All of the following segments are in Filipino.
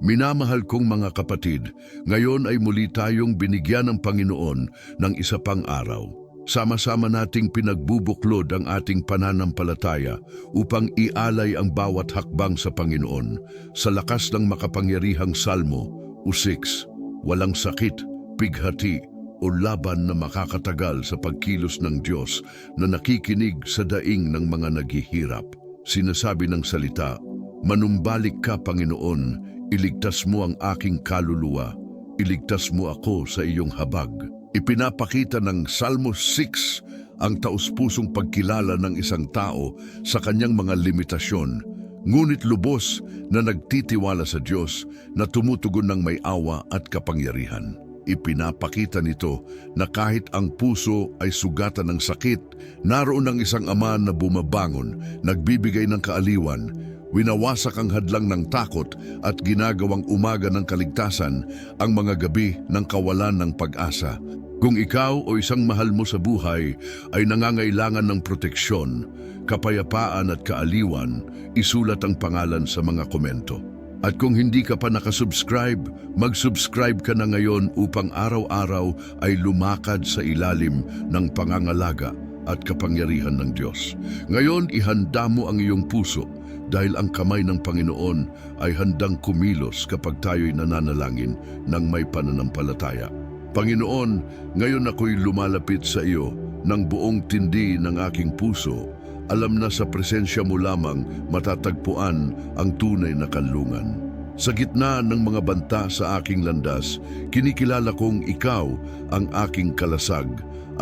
Minamahal kong mga kapatid, ngayon ay muli tayong binigyan ng Panginoon ng isa pang araw. Sama-sama nating pinagbubuklod ang ating pananampalataya upang ialay ang bawat hakbang sa Panginoon sa lakas ng makapangyarihang salmo 6, walang sakit, pighati o laban na makakatagal sa pagkilos ng Diyos na nakikinig sa daing ng mga naghihirap. Sinasabi ng salita, Manumbalik ka, Panginoon, iligtas mo ang aking kaluluwa, iligtas mo ako sa iyong habag. Ipinapakita ng Salmo 6 ang taus-pusong pagkilala ng isang tao sa kanyang mga limitasyon, ngunit lubos na nagtitiwala sa Diyos na tumutugon ng may awa at kapangyarihan. Ipinapakita nito na kahit ang puso ay sugatan ng sakit, naroon ang isang ama na bumabangon, nagbibigay ng kaaliwan, winawasak ang hadlang ng takot at ginagawang umaga ng kaligtasan ang mga gabi ng kawalan ng pag-asa. Kung ikaw o isang mahal mo sa buhay ay nangangailangan ng proteksyon, kapayapaan at kaaliwan, isulat ang pangalan sa mga komento. At kung hindi ka pa nakasubscribe, mag-subscribe ka na ngayon upang araw-araw ay lumakad sa ilalim ng pangangalaga at kapangyarihan ng Diyos. Ngayon, ihanda mo ang iyong puso dahil ang kamay ng Panginoon ay handang kumilos kapag tayo'y nananalangin ng may pananampalataya. Panginoon, ngayon ako'y lumalapit sa iyo ng buong tindi ng aking puso alam na sa presensya mo lamang matatagpuan ang tunay na kanlungan. Sa gitna ng mga banta sa aking landas, kinikilala kong ikaw ang aking kalasag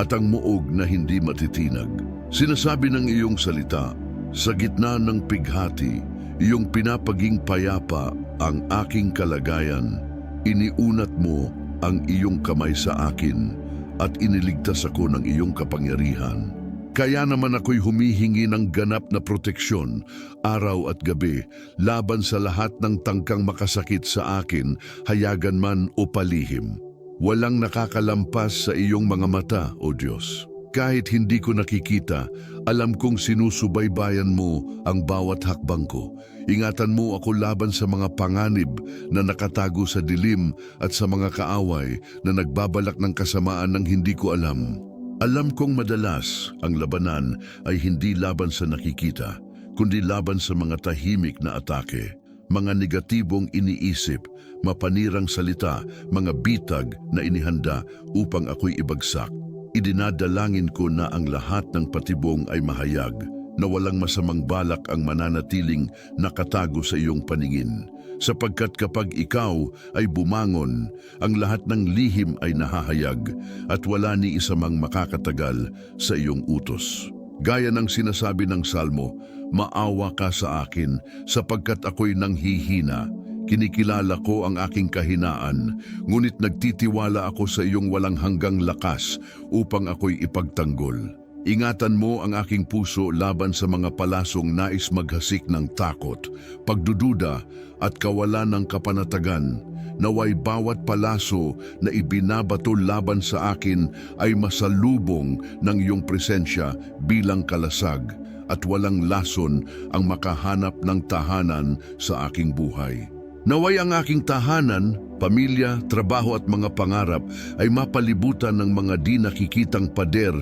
at ang muog na hindi matitinag. Sinasabi ng iyong salita, sa gitna ng pighati, iyong pinapaging payapa ang aking kalagayan. Iniunat mo ang iyong kamay sa akin at iniligtas ako ng iyong kapangyarihan. Kaya naman ako'y humihingi ng ganap na proteksyon araw at gabi laban sa lahat ng tangkang makasakit sa akin, hayagan man o palihim. Walang nakakalampas sa iyong mga mata, O Diyos. Kahit hindi ko nakikita, alam kong sinusubaybayan mo ang bawat hakbang ko. Ingatan mo ako laban sa mga panganib na nakatago sa dilim at sa mga kaaway na nagbabalak ng kasamaan ng hindi ko alam. Alam kong madalas ang labanan ay hindi laban sa nakikita, kundi laban sa mga tahimik na atake, mga negatibong iniisip, mapanirang salita, mga bitag na inihanda upang ako'y ibagsak. Idinadalangin ko na ang lahat ng patibong ay mahayag, na walang masamang balak ang mananatiling nakatago sa iyong paningin. Sapagkat kapag ikaw ay bumangon, ang lahat ng lihim ay nahahayag at wala ni isa mang makakatagal sa iyong utos. Gaya ng sinasabi ng Salmo, maawa ka sa akin sapagkat ako'y nanghihina. Kinikilala ko ang aking kahinaan, ngunit nagtitiwala ako sa iyong walang hanggang lakas upang ako'y ipagtanggol. Ingatan mo ang aking puso laban sa mga palasong nais maghasik ng takot, pagdududa at kawalan ng kapanatagan. Naway bawat palaso na ibinabato laban sa akin ay masalubong ng iyong presensya bilang kalasag at walang lason ang makahanap ng tahanan sa aking buhay. Naway ang aking tahanan, pamilya, trabaho at mga pangarap ay mapalibutan ng mga di nakikitang pader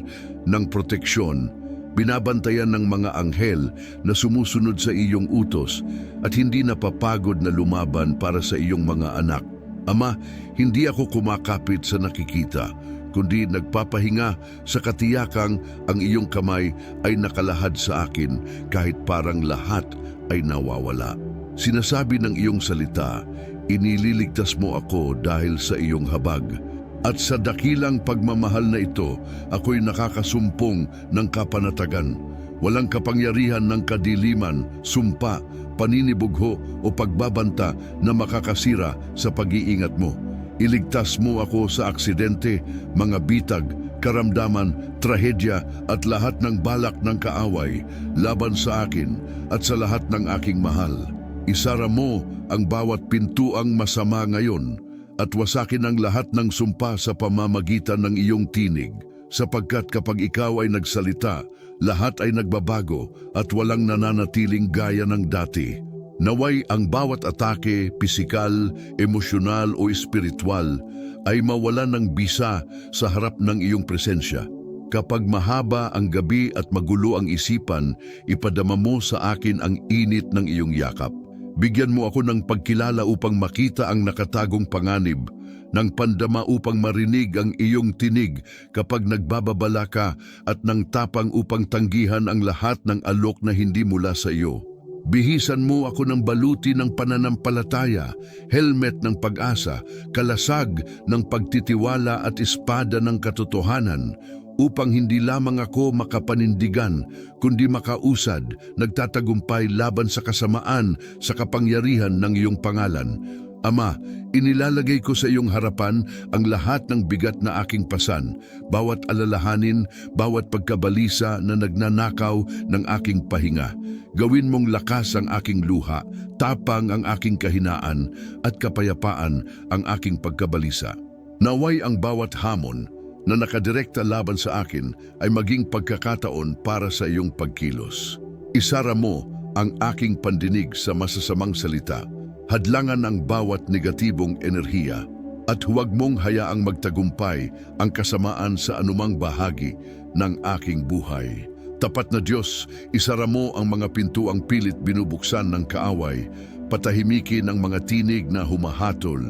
ng proteksyon, binabantayan ng mga anghel na sumusunod sa iyong utos at hindi napapagod na lumaban para sa iyong mga anak. Ama, hindi ako kumakapit sa nakikita, kundi nagpapahinga sa katiyakang ang iyong kamay ay nakalahad sa akin kahit parang lahat ay nawawala. Sinasabi ng iyong salita, inililigtas mo ako dahil sa iyong habag. At sa dakilang pagmamahal na ito, ako'y nakakasumpong ng kapanatagan. Walang kapangyarihan ng kadiliman, sumpa, paninibugho o pagbabanta na makakasira sa pag-iingat mo. Iligtas mo ako sa aksidente, mga bitag, karamdaman, trahedya at lahat ng balak ng kaaway laban sa akin at sa lahat ng aking mahal. Isara mo ang bawat pintuang masama ngayon at wasakin ang lahat ng sumpa sa pamamagitan ng iyong tinig sapagkat kapag ikaw ay nagsalita, lahat ay nagbabago at walang nananatiling gaya ng dati. Naway ang bawat atake, pisikal, emosyonal o espiritual ay mawalan ng bisa sa harap ng iyong presensya. Kapag mahaba ang gabi at magulo ang isipan, ipadama mo sa akin ang init ng iyong yakap. Bigyan mo ako ng pagkilala upang makita ang nakatagong panganib, ng pandama upang marinig ang iyong tinig kapag nagbababala ka at ng tapang upang tanggihan ang lahat ng alok na hindi mula sa iyo. Bihisan mo ako ng baluti ng pananampalataya, helmet ng pag-asa, kalasag ng pagtitiwala at espada ng katotohanan, upang hindi lamang ako makapanindigan, kundi makausad, nagtatagumpay laban sa kasamaan sa kapangyarihan ng iyong pangalan. Ama, inilalagay ko sa iyong harapan ang lahat ng bigat na aking pasan, bawat alalahanin, bawat pagkabalisa na nagnanakaw ng aking pahinga. Gawin mong lakas ang aking luha, tapang ang aking kahinaan, at kapayapaan ang aking pagkabalisa. Naway ang bawat hamon na nakadirekta laban sa akin ay maging pagkakataon para sa iyong pagkilos. Isara mo ang aking pandinig sa masasamang salita, hadlangan ang bawat negatibong enerhiya, at huwag mong hayaang magtagumpay ang kasamaan sa anumang bahagi ng aking buhay. Tapat na Diyos, isara mo ang mga pintuang pilit binubuksan ng kaaway, patahimikin ang mga tinig na humahatol,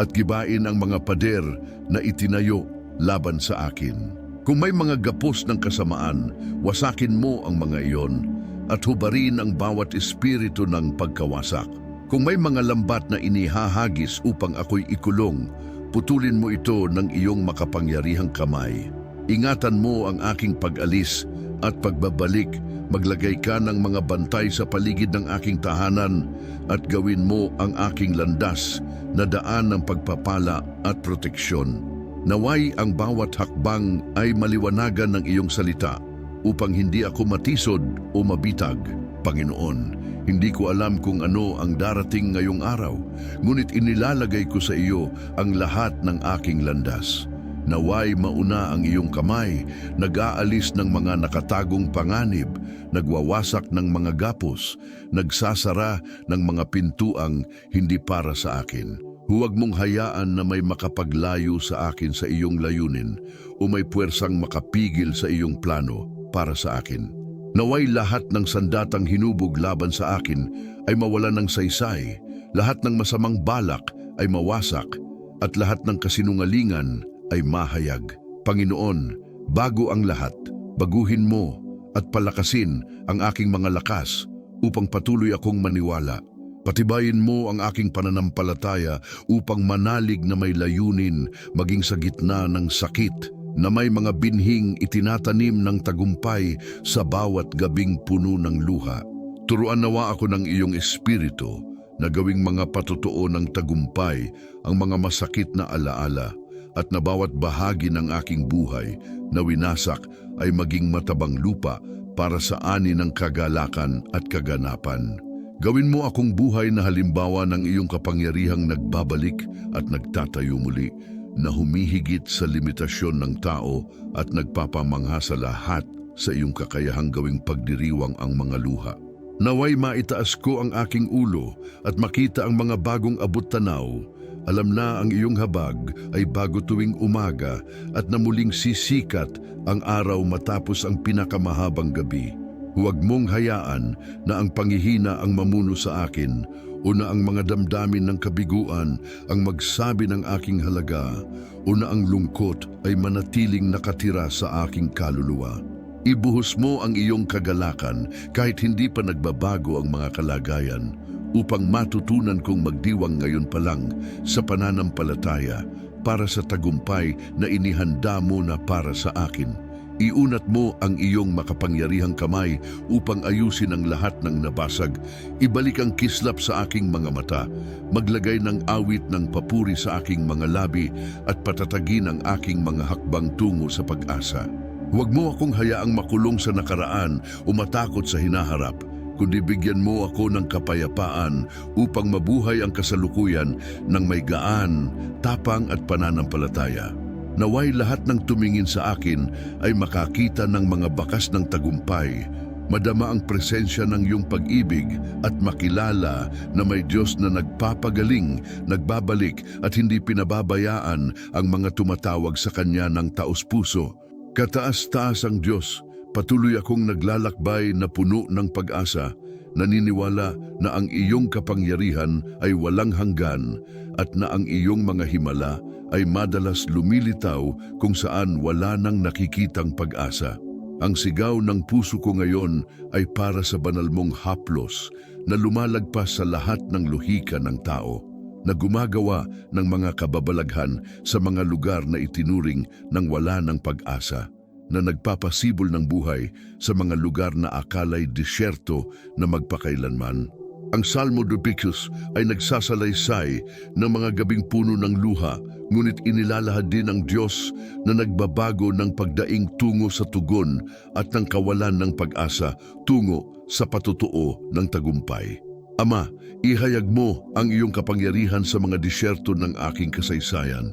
at gibain ang mga pader na itinayo laban sa akin. Kung may mga gapos ng kasamaan, wasakin mo ang mga iyon at hubarin ang bawat espiritu ng pagkawasak. Kung may mga lambat na inihahagis upang ako'y ikulong, putulin mo ito ng iyong makapangyarihang kamay. Ingatan mo ang aking pag-alis at pagbabalik, maglagay ka ng mga bantay sa paligid ng aking tahanan at gawin mo ang aking landas na daan ng pagpapala at proteksyon. Naway ang bawat hakbang ay maliwanagan ng iyong salita upang hindi ako matisod o mabitag. Panginoon, hindi ko alam kung ano ang darating ngayong araw, ngunit inilalagay ko sa iyo ang lahat ng aking landas. Naway mauna ang iyong kamay, nag-aalis ng mga nakatagong panganib, nagwawasak ng mga gapos, nagsasara ng mga pintuang hindi para sa akin. Huwag mong hayaan na may makapaglayo sa akin sa iyong layunin o may puwersang makapigil sa iyong plano para sa akin. Naway lahat ng sandatang hinubog laban sa akin ay mawala ng saysay, lahat ng masamang balak ay mawasak, at lahat ng kasinungalingan ay mahayag. Panginoon, bago ang lahat, baguhin mo at palakasin ang aking mga lakas upang patuloy akong maniwala. Patibayin mo ang aking pananampalataya upang manalig na may layunin maging sa gitna ng sakit na may mga binhing itinatanim ng tagumpay sa bawat gabing puno ng luha. Turuan nawa ako ng iyong espiritu na gawing mga patotoo ng tagumpay ang mga masakit na alaala at na bawat bahagi ng aking buhay na winasak ay maging matabang lupa para sa ani ng kagalakan at kaganapan. Gawin mo akong buhay na halimbawa ng iyong kapangyarihang nagbabalik at nagtatayo muli na humihigit sa limitasyon ng tao at nagpapamangha sa lahat sa iyong kakayahang gawing pagdiriwang ang mga luha. Naway maitaas ko ang aking ulo at makita ang mga bagong abot tanaw. Alam na ang iyong habag ay bago tuwing umaga at na muling sisikat ang araw matapos ang pinakamahabang gabi. Huwag mong hayaan na ang pangihina ang mamuno sa akin o na ang mga damdamin ng kabiguan ang magsabi ng aking halaga o na ang lungkot ay manatiling nakatira sa aking kaluluwa. Ibuhos mo ang iyong kagalakan kahit hindi pa nagbabago ang mga kalagayan upang matutunan kong magdiwang ngayon pa lang sa pananampalataya para sa tagumpay na inihanda mo na para sa akin. Iunat mo ang iyong makapangyarihang kamay upang ayusin ang lahat ng nabasag. Ibalik ang kislap sa aking mga mata. Maglagay ng awit ng papuri sa aking mga labi at patatagin ang aking mga hakbang tungo sa pag-asa. Huwag mo akong hayaang makulong sa nakaraan o matakot sa hinaharap, kundi bigyan mo ako ng kapayapaan upang mabuhay ang kasalukuyan ng may gaan, tapang at pananampalataya. Naway lahat ng tumingin sa akin ay makakita ng mga bakas ng tagumpay, madama ang presensya ng iyong pag-ibig at makilala na may Diyos na nagpapagaling, nagbabalik at hindi pinababayaan ang mga tumatawag sa Kanya ng taos-puso. Kataas-taas ang Diyos, patuloy akong naglalakbay na puno ng pag-asa, naniniwala na ang iyong kapangyarihan ay walang hanggan at na ang iyong mga himala ay madalas lumilitaw kung saan wala nang nakikitang pag-asa. Ang sigaw ng puso ko ngayon ay para sa banal mong haplos na lumalagpas sa lahat ng luhika ng tao, na gumagawa ng mga kababalaghan sa mga lugar na itinuring ng wala ng pag-asa, na nagpapasibol ng buhay sa mga lugar na akalay disyerto na magpakailanman. Ang Salmo Dupicus ay nagsasalaysay ng mga gabing puno ng luha, ngunit inilalahad din ng Diyos na nagbabago ng pagdaing tungo sa tugon at ng kawalan ng pag-asa tungo sa patutuo ng tagumpay. Ama, ihayag mo ang iyong kapangyarihan sa mga disyerto ng aking kasaysayan.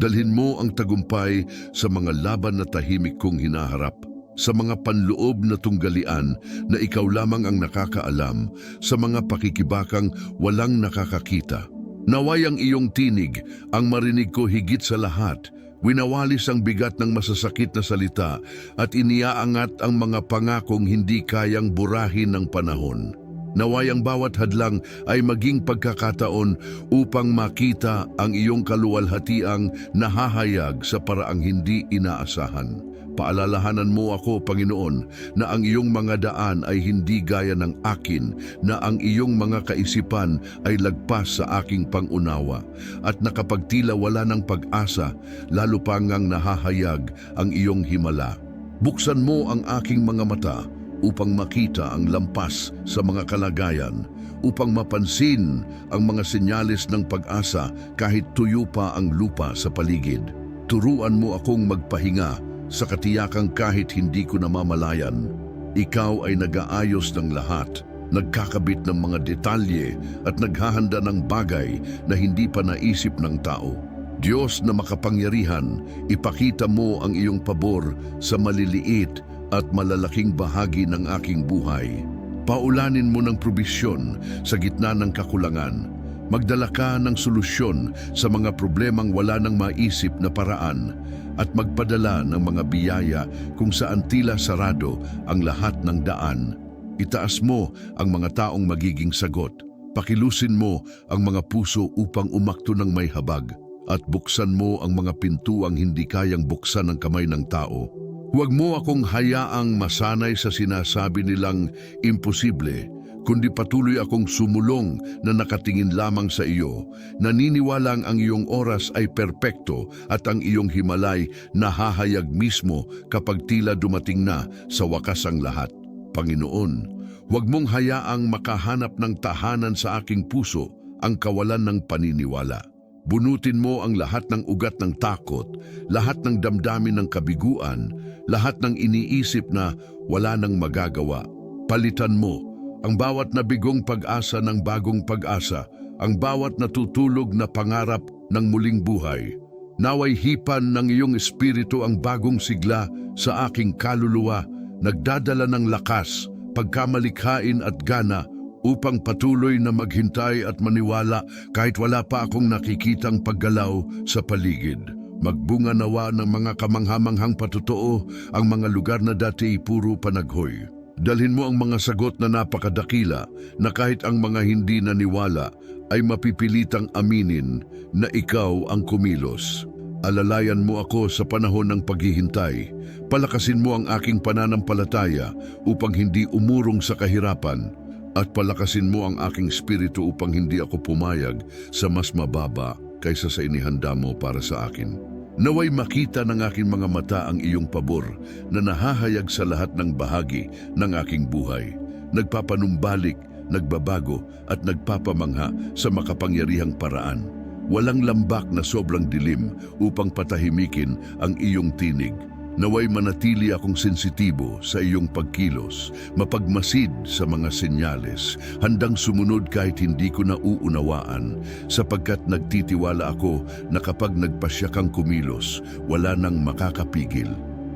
Dalhin mo ang tagumpay sa mga laban na tahimik kong hinaharap sa mga panloob na tunggalian na ikaw lamang ang nakakaalam, sa mga pakikibakang walang nakakakita. Naway ang iyong tinig, ang marinig ko higit sa lahat, winawalis ang bigat ng masasakit na salita at iniaangat ang mga pangakong hindi kayang burahin ng panahon. Naway ang bawat hadlang ay maging pagkakataon upang makita ang iyong kaluwalhatiang nahahayag sa paraang hindi inaasahan. Paalalahanan mo ako, Panginoon, na ang iyong mga daan ay hindi gaya ng akin, na ang iyong mga kaisipan ay lagpas sa aking pangunawa, at na kapag tila wala ng pag-asa, lalo pa ngang nahahayag ang iyong himala. Buksan mo ang aking mga mata upang makita ang lampas sa mga kalagayan, upang mapansin ang mga senyalis ng pag-asa kahit tuyo pa ang lupa sa paligid. Turuan mo akong magpahinga sa katiyakang kahit hindi ko namamalayan. Ikaw ay nag-aayos ng lahat, nagkakabit ng mga detalye at naghahanda ng bagay na hindi pa naisip ng tao. Diyos na makapangyarihan, ipakita mo ang iyong pabor sa maliliit at malalaking bahagi ng aking buhay. Paulanin mo ng probisyon sa gitna ng kakulangan. Magdala ka ng solusyon sa mga problemang wala nang maisip na paraan at magpadala ng mga biyaya kung saan tila sarado ang lahat ng daan. Itaas mo ang mga taong magiging sagot. Pakilusin mo ang mga puso upang umakto ng may habag at buksan mo ang mga pintuang hindi kayang buksan ng kamay ng tao. Huwag mo akong hayaang masanay sa sinasabi nilang imposible, kundi patuloy akong sumulong na nakatingin lamang sa iyo, naniniwalang ang iyong oras ay perpekto at ang iyong himalay nahahayag mismo kapag tila dumating na sa wakas ang lahat. Panginoon, huwag mong hayaang makahanap ng tahanan sa aking puso ang kawalan ng paniniwala. Bunutin mo ang lahat ng ugat ng takot, lahat ng damdamin ng kabiguan, lahat ng iniisip na wala nang magagawa. Palitan mo ang bawat nabigong pag-asa ng bagong pag-asa, ang bawat natutulog na pangarap ng muling buhay. Naway hipan ng iyong espiritu ang bagong sigla sa aking kaluluwa, nagdadala ng lakas, pagkamalikhain at gana upang patuloy na maghintay at maniwala kahit wala pa akong nakikitang paggalaw sa paligid. Magbunga nawa ng mga kamanghamanghang patotoo ang mga lugar na dati puro panaghoy. Dalhin mo ang mga sagot na napakadakila na kahit ang mga hindi naniwala ay mapipilitang aminin na ikaw ang kumilos. Alalayan mo ako sa panahon ng paghihintay. Palakasin mo ang aking pananampalataya upang hindi umurong sa kahirapan at palakasin mo ang aking espiritu upang hindi ako pumayag sa mas mababa kaysa sa inihanda mo para sa akin. Naway makita ng aking mga mata ang iyong pabor na nahahayag sa lahat ng bahagi ng aking buhay. Nagpapanumbalik, nagbabago at nagpapamangha sa makapangyarihang paraan. Walang lambak na sobrang dilim upang patahimikin ang iyong tinig. Naway manatili akong sensitibo sa iyong pagkilos, mapagmasid sa mga senyales, handang sumunod kahit hindi ko nauunawaan, sapagkat nagtitiwala ako na kapag nagpasya kang kumilos, wala nang makakapigil.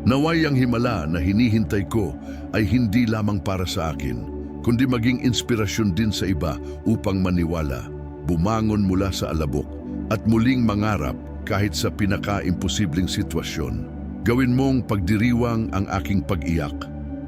Naway ang himala na hinihintay ko ay hindi lamang para sa akin, kundi maging inspirasyon din sa iba upang maniwala, bumangon mula sa alabok at muling mangarap kahit sa pinaka-imposibleng sitwasyon. Gawin mong pagdiriwang ang aking pag-iyak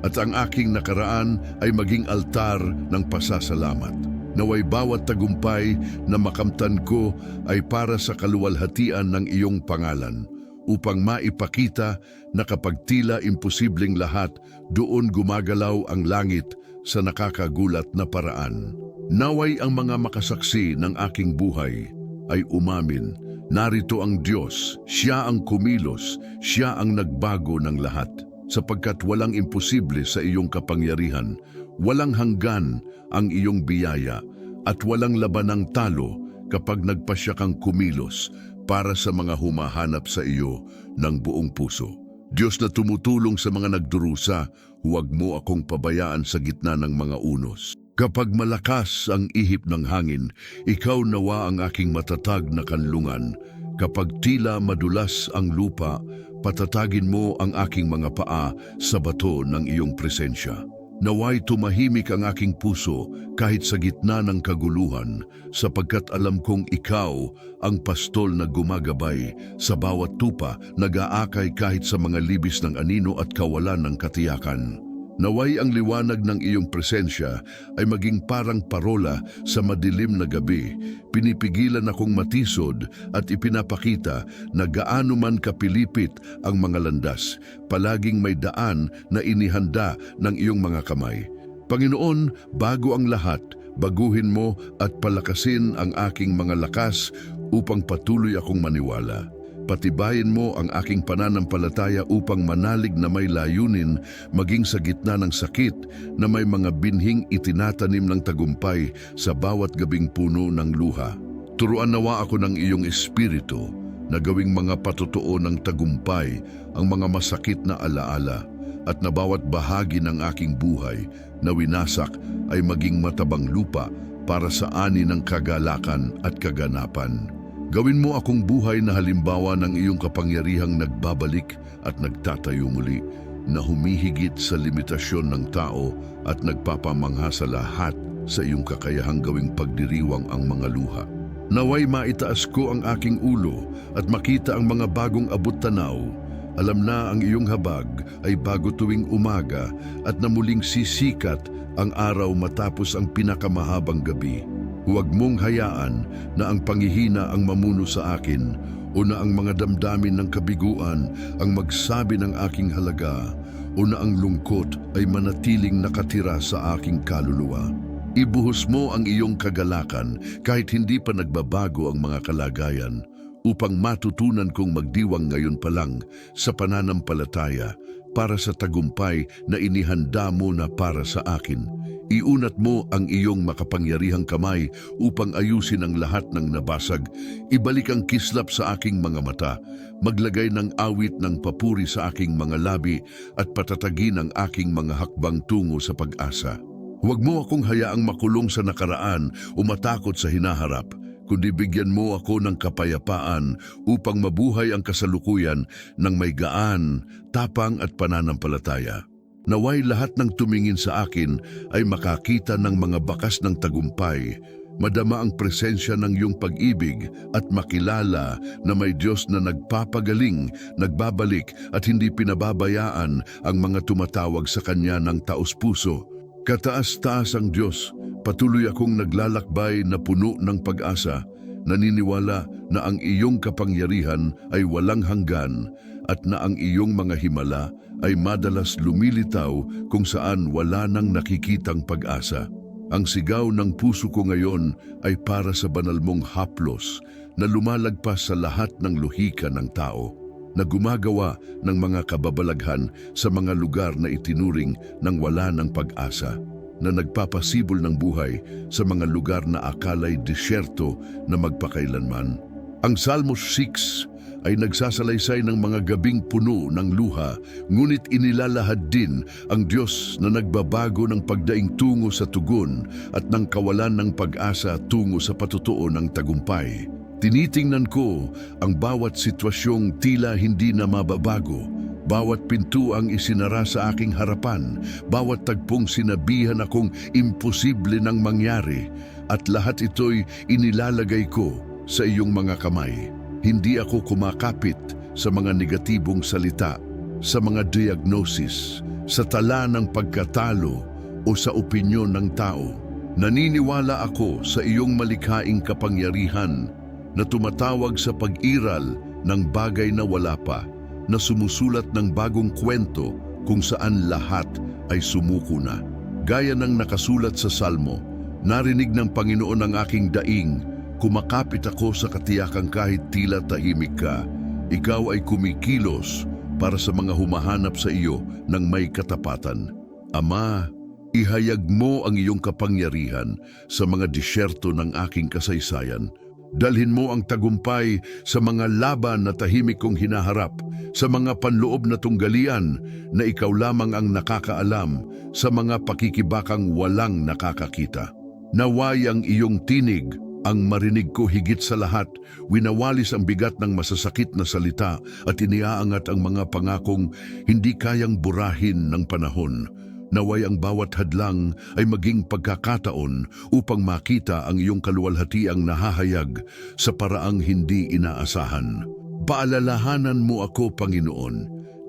at ang aking nakaraan ay maging altar ng pasasalamat. Naway bawat tagumpay na makamtan ko ay para sa kaluwalhatian ng iyong pangalan upang maipakita na kapag tila imposibleng lahat, doon gumagalaw ang langit sa nakakagulat na paraan. Naway ang mga makasaksi ng aking buhay ay umamin, narito ang Diyos, Siya ang kumilos, Siya ang nagbago ng lahat. Sapagkat walang imposible sa iyong kapangyarihan, walang hanggan ang iyong biyaya, at walang labanang talo kapag nagpasya kang kumilos para sa mga humahanap sa iyo ng buong puso. Diyos na tumutulong sa mga nagdurusa, huwag mo akong pabayaan sa gitna ng mga unos. Kapag malakas ang ihip ng hangin, ikaw nawa ang aking matatag na kanlungan. Kapag tila madulas ang lupa, patatagin mo ang aking mga paa sa bato ng iyong presensya. Naway tumahimik ang aking puso kahit sa gitna ng kaguluhan sapagkat alam kong ikaw ang pastol na gumagabay sa bawat tupa nag-aakay kahit sa mga libis ng anino at kawalan ng katiyakan. Naway ang liwanag ng iyong presensya ay maging parang parola sa madilim na gabi. Pinipigilan akong matisod at ipinapakita na gaano man kapilipit ang mga landas. Palaging may daan na inihanda ng iyong mga kamay. Panginoon, bago ang lahat, baguhin mo at palakasin ang aking mga lakas upang patuloy akong maniwala. Patibayin mo ang aking pananampalataya upang manalig na may layunin maging sa gitna ng sakit na may mga binhing itinatanim ng tagumpay sa bawat gabing puno ng luha. Turuan nawa ako ng iyong espiritu na gawing mga patotoo ng tagumpay ang mga masakit na alaala at na bawat bahagi ng aking buhay na winasak ay maging matabang lupa para sa ani ng kagalakan at kaganapan. Gawin mo akong buhay na halimbawa ng iyong kapangyarihang nagbabalik at nagtatayo muli, na humihigit sa limitasyon ng tao at nagpapamangha sa lahat sa iyong kakayahang gawing pagdiriwang ang mga luha. Naway maitaas ko ang aking ulo at makita ang mga bagong abot-tanaw. Alam na ang iyong habag ay bago tuwing umaga at na muling sisikat ang araw matapos ang pinakamahabang gabi. Huwag mong hayaan na ang pangihina ang mamuno sa akin o na ang mga damdamin ng kabiguan ang magsabi ng aking halaga o na ang lungkot ay manatiling nakatira sa aking kaluluwa. Ibuhos mo ang iyong kagalakan kahit hindi pa nagbabago ang mga kalagayan upang matutunan kong magdiwang ngayon pa lang sa pananampalataya para sa tagumpay na inihanda mo na para sa akin. Iunat mo ang iyong makapangyarihang kamay upang ayusin ang lahat ng nabasag. Ibalik ang kislap sa aking mga mata. Maglagay ng awit ng papuri sa aking mga labi at patatagin ang aking mga hakbang tungo sa pag-asa. Huwag mo akong hayaang makulong sa nakaraan o matakot sa hinaharap kundi bigyan mo ako ng kapayapaan upang mabuhay ang kasalukuyan ng may gaan, tapang at pananampalataya. Naway lahat ng tumingin sa akin ay makakita ng mga bakas ng tagumpay, madama ang presensya ng iyong pag-ibig at makilala na may Diyos na nagpapagaling, nagbabalik at hindi pinababayaan ang mga tumatawag sa Kanya ng taos-puso. Kataas-taas ang Diyos, patuloy akong naglalakbay na puno ng pag-asa, naniniwala na ang iyong kapangyarihan ay walang hanggan at na ang iyong mga himala ay madalas lumilitaw kung saan wala nang nakikitang pag-asa. Ang sigaw ng puso ko ngayon ay para sa banal mong haplos na lumalagpas sa lahat ng luhika ng tao na gumagawa ng mga kababalaghan sa mga lugar na itinuring ng wala ng pag-asa, na nagpapasibol ng buhay sa mga lugar na akalay disyerto na magpakailanman. Ang Salmo 6 ay nagsasalaysay ng mga gabing puno ng luha, ngunit inilalahad din ang Diyos na nagbabago ng pagdaing tungo sa tugon at ng kawalan ng pag-asa tungo sa patutuo ng tagumpay. Tinitingnan ko ang bawat sitwasyong tila hindi na mababago Bawat pintuang isinara sa aking harapan, bawat tagpong sinabihan akong imposible nang mangyari, at lahat ito'y inilalagay ko sa iyong mga kamay. Hindi ako kumakapit sa mga negatibong salita, sa mga diagnosis, sa tala ng pagkatalo o sa opinyon ng tao. Naniniwala ako sa iyong malikhaing kapangyarihan na tumatawag sa pag-iral ng bagay na wala pa, na sumusulat ng bagong kwento kung saan lahat ay sumuko na. Gaya ng nakasulat sa Salmo, narinig ng Panginoon ang aking daing, kumakapit ako sa katiyakang kahit tila tahimik ka. Ikaw ay kumikilos para sa mga humahanap sa iyo ng may katapatan. Ama, ihayag mo ang iyong kapangyarihan sa mga disyerto ng aking kasaysayan. Dalhin mo ang tagumpay sa mga laban na tahimik kong hinaharap, sa mga panloob na tunggalian na ikaw lamang ang nakakaalam, sa mga pakikibakang walang nakakakita. Naway ang iyong tinig ang marinig ko higit sa lahat, winawalis ang bigat ng masasakit na salita at iniaangat ang mga pangakong hindi kayang burahin ng panahon. Naway ang bawat hadlang ay maging pagkakataon upang makita ang iyong kaluwalhatiang nahahayag sa paraang hindi inaasahan. Paalalahanan mo ako, Panginoon,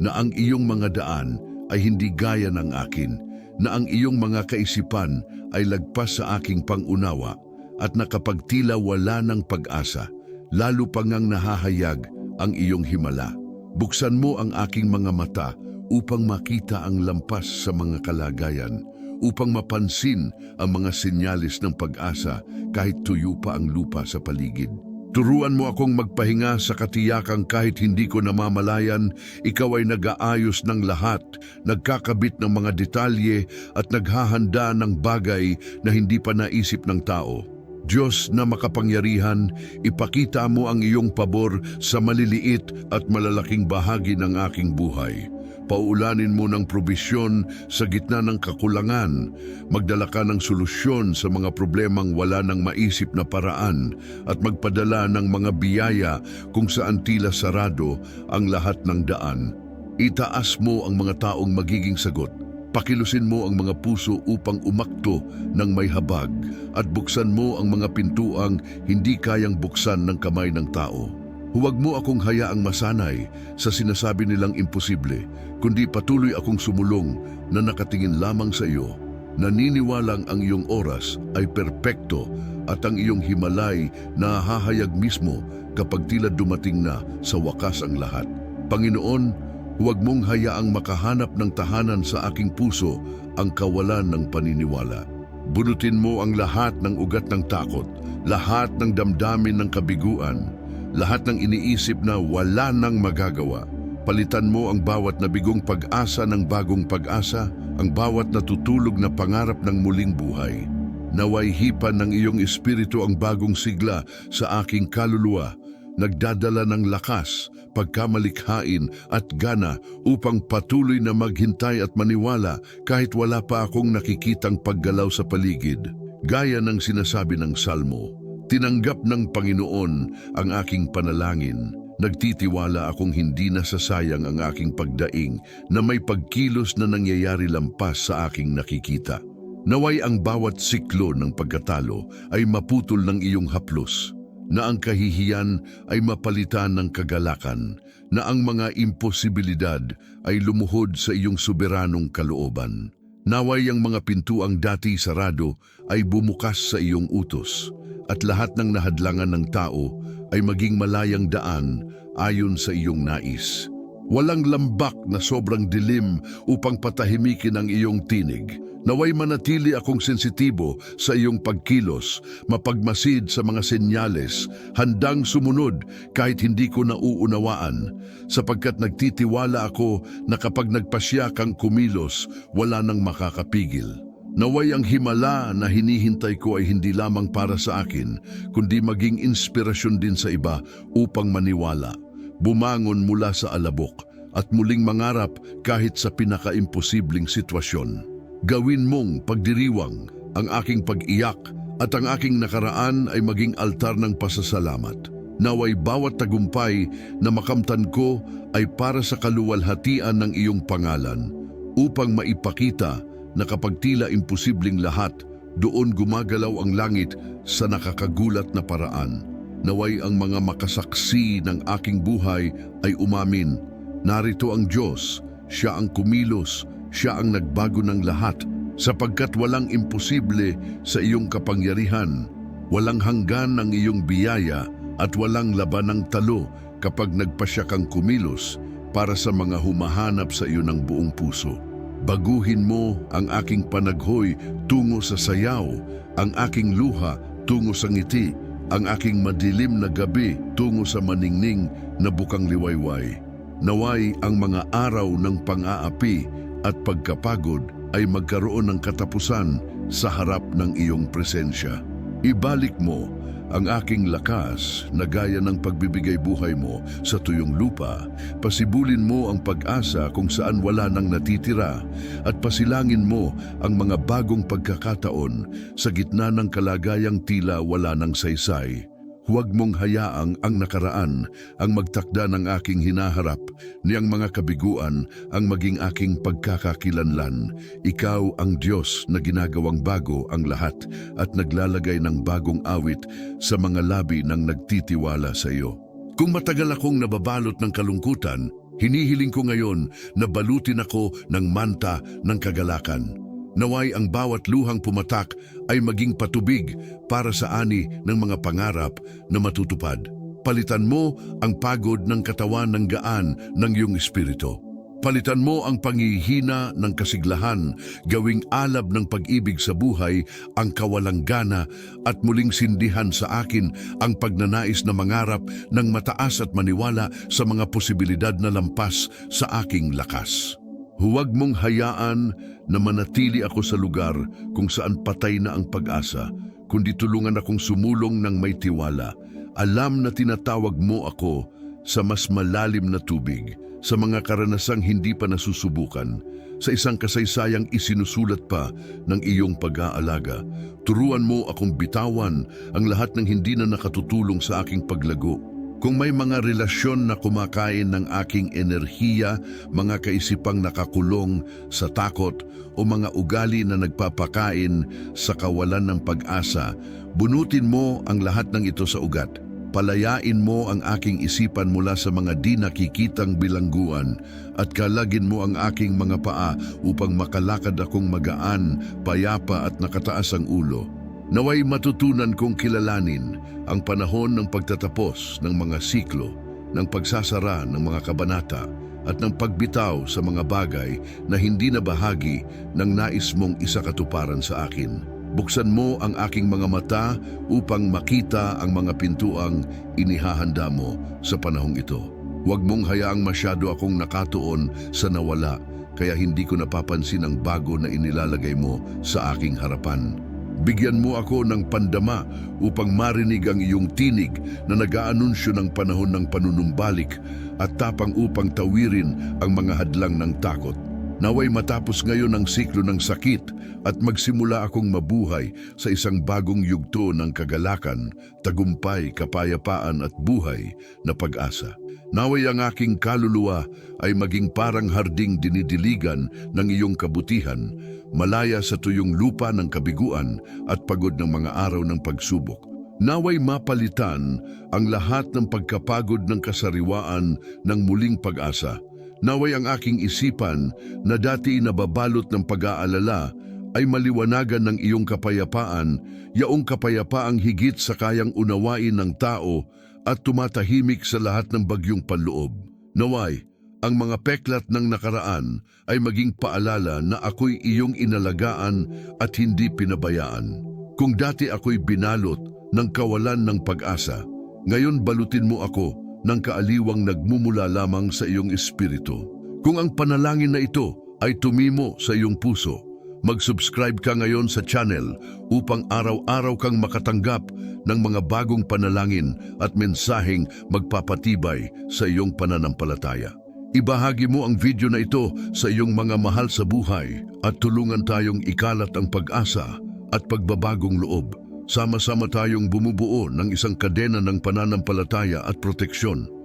na ang iyong mga daan ay hindi gaya ng akin, na ang iyong mga kaisipan ay lagpas sa aking pangunawa, at na kapag tila wala ng pag-asa, lalo pang ang nahahayag ang iyong himala. Buksan mo ang aking mga mata upang makita ang lampas sa mga kalagayan, upang mapansin ang mga sinyalis ng pag-asa kahit tuyo pa ang lupa sa paligid. Turuan mo akong magpahinga sa katiyakang kahit hindi ko namamalayan, ikaw ay nag-aayos ng lahat, nagkakabit ng mga detalye at naghahanda ng bagay na hindi pa naisip ng tao. Diyos na makapangyarihan, ipakita mo ang iyong pabor sa maliliit at malalaking bahagi ng aking buhay. Paulanin mo ng probisyon sa gitna ng kakulangan. Magdala ka ng solusyon sa mga problemang wala ng maisip na paraan at magpadala ng mga biyaya kung saan tila sarado ang lahat ng daan. Itaas mo ang mga taong magiging sagot. Pakilusin mo ang mga puso upang umakto ng may habag at buksan mo ang mga pintuang hindi kayang buksan ng kamay ng tao. Huwag mo akong hayaang masanay sa sinasabi nilang imposible, kundi patuloy akong sumulong na nakatingin lamang sa iyo. Naniniwalang ang iyong oras ay perpekto at ang iyong himalay na hahayag mismo kapag tila dumating na sa wakas ang lahat. Panginoon, huwag mong hayaang makahanap ng tahanan sa aking puso ang kawalan ng paniniwala. Bunutin mo ang lahat ng ugat ng takot, lahat ng damdamin ng kabiguan, lahat ng iniisip na wala nang magagawa. Palitan mo ang bawat nabigong pag-asa ng bagong pag-asa, ang bawat natutulog na pangarap ng muling buhay. Naway hipan ng iyong espiritu ang bagong sigla sa aking kaluluwa, nagdadala ng lakas, pagkamalikhain at gana upang patuloy na maghintay at maniwala kahit wala pa akong nakikitang paggalaw sa paligid. Gaya ng sinasabi ng Salmo, Tinanggap ng Panginoon ang aking panalangin. Nagtitiwala akong hindi nasasayang ang aking pagdaing na may pagkilos na nangyayari lampas sa aking nakikita. Naway ang bawat siklo ng pagkatalo ay maputol ng iyong haplos, na ang kahihiyan ay mapalitan ng kagalakan, na ang mga imposibilidad ay lumuhod sa iyong soberanong kalooban. Naway ang mga pintuang dati sarado ay bumukas sa iyong utos, at lahat ng nahadlangan ng tao ay maging malayang daan ayon sa iyong nais. Walang lambak na sobrang dilim upang patahimikin ang iyong tinig. Naway manatili akong sensitibo sa iyong pagkilos, mapagmasid sa mga senyales, handang sumunod kahit hindi ko nauunawaan, sapagkat nagtitiwala ako na kapag nagpasya kang kumilos, wala nang makakapigil. Naway ang himala na hinihintay ko ay hindi lamang para sa akin, kundi maging inspirasyon din sa iba upang maniwala. Bumangon mula sa alabok at muling mangarap kahit sa pinakaimposibleng sitwasyon. Gawin mong pagdiriwang ang aking pag-iyak at ang aking nakaraan ay maging altar ng pasasalamat. Naway bawat tagumpay na makamtan ko ay para sa kaluwalhatian ng iyong pangalan upang maipakita na kapag tila imposibleng lahat, doon gumagalaw ang langit sa nakakagulat na paraan. Naway ang mga makasaksi ng aking buhay ay umamin. Narito ang Diyos, siya ang kumilos, siya ang nagbago ng lahat, sapagkat walang imposible sa iyong kapangyarihan. Walang hanggan ng iyong biyaya at walang laban ng talo kapag nagpasya kang kumilos para sa mga humahanap sa iyo ng buong puso. Baguhin mo ang aking panaghoy tungo sa sayaw, ang aking luha tungo sa ngiti, ang aking madilim na gabi tungo sa maningning na bukang liwayway. Naway ang mga araw ng pang-aapi at pagkapagod ay magkaroon ng katapusan sa harap ng iyong presensya. Ibalik mo ang aking lakas na gaya ng pagbibigay buhay mo sa tuyong lupa. Pasibulin mo ang pag-asa kung saan wala nang natitira at pasilangin mo ang mga bagong pagkakataon sa gitna ng kalagayang tila wala nang saysay. Huwag mong hayaang ang nakaraan ang magtakda ng aking hinaharap, niyang mga kabiguan ang maging aking pagkakakilanlan. Ikaw ang Diyos na ginagawang bago ang lahat at naglalagay ng bagong awit sa mga labi ng nagtitiwala sa iyo. Kung matagal akong nababalot ng kalungkutan, hinihiling ko ngayon na balutin ako ng manta ng kagalakan. Naway ang bawat luhang pumatak ay maging patubig para sa ani ng mga pangarap na matutupad. Palitan mo ang pagod ng katawan ng gaan ng iyong espiritu. Palitan mo ang pangihina ng kasiglahan, gawing alab ng pag-ibig sa buhay ang kawalang gana at muling sindihan sa akin ang pagnanais na mangarap ng mataas at maniwala sa mga posibilidad na lampas sa aking lakas. Huwag mong hayaan na manatili ako sa lugar kung saan patay na ang pag-asa, kundi tulungan akong sumulong ng may tiwala. Alam na tinatawag mo ako sa mas malalim na tubig, sa mga karanasang hindi pa nasusubukan, sa isang kasaysayang isinusulat pa ng iyong pag-aalaga. Turuan mo akong bitawan ang lahat ng hindi na nakatutulong sa aking paglago. Kung may mga relasyon na kumakain ng aking enerhiya, mga kaisipang nakakulong sa takot o mga ugali na nagpapakain sa kawalan ng pag-asa, bunutin mo ang lahat ng ito sa ugat. Palayain mo ang aking isipan mula sa mga di nakikitang bilangguan at kalagin mo ang aking mga paa upang makalakad akong magaan, payapa at nakataas ang ulo. Naway matutunan kong kilalanin ang panahon ng pagtatapos ng mga siklo, ng pagsasara ng mga kabanata at ng pagbitaw sa mga bagay na hindi na bahagi ng nais mong isakatuparan sa akin. Buksan mo ang aking mga mata upang makita ang mga pintuang inihahanda mo sa panahong ito. Huwag mong hayaang masyado akong nakatuon sa nawala kaya hindi ko napapansin ang bago na inilalagay mo sa aking harapan. Bigyan mo ako ng pandama upang marinig ang iyong tinig na nag-aanunsyo ng panahon ng panunumbalik at tapang upang tawirin ang mga hadlang ng takot. Naway matapos ngayon ang siklo ng sakit at magsimula akong mabuhay sa isang bagong yugto ng kagalakan, tagumpay, kapayapaan at buhay na pag-asa. Naway ang aking kaluluwa ay maging parang harding dinidiligan ng iyong kabutihan, malaya sa tuyong lupa ng kabiguan at pagod ng mga araw ng pagsubok. Naway mapalitan ang lahat ng pagkapagod ng kasariwaan ng muling pag-asa. Naway ang aking isipan na dati nababalot ng pag-aalala ay maliwanagan ng iyong kapayapaan, yaong kapayapaang higit sa kayang unawain ng tao at tumatahimik sa lahat ng bagyong panloob. Naway, ang mga peklat ng nakaraan ay maging paalala na ako'y iyong inalagaan at hindi pinabayaan. Kung dati ako'y binalot ng kawalan ng pag-asa, ngayon balutin mo ako ng kaaliwang nagmumula lamang sa iyong espiritu. Kung ang panalangin na ito ay tumimo sa iyong puso, mag-subscribe ka ngayon sa channel upang araw-araw kang makatanggap ng mga bagong panalangin at mensaheng magpapatibay sa iyong pananampalataya. Ibahagi mo ang video na ito sa iyong mga mahal sa buhay at tulungan tayong ikalat ang pag-asa at pagbabagong loob Sama-sama tayong bumubuo ng isang kadena ng pananampalataya at proteksyon.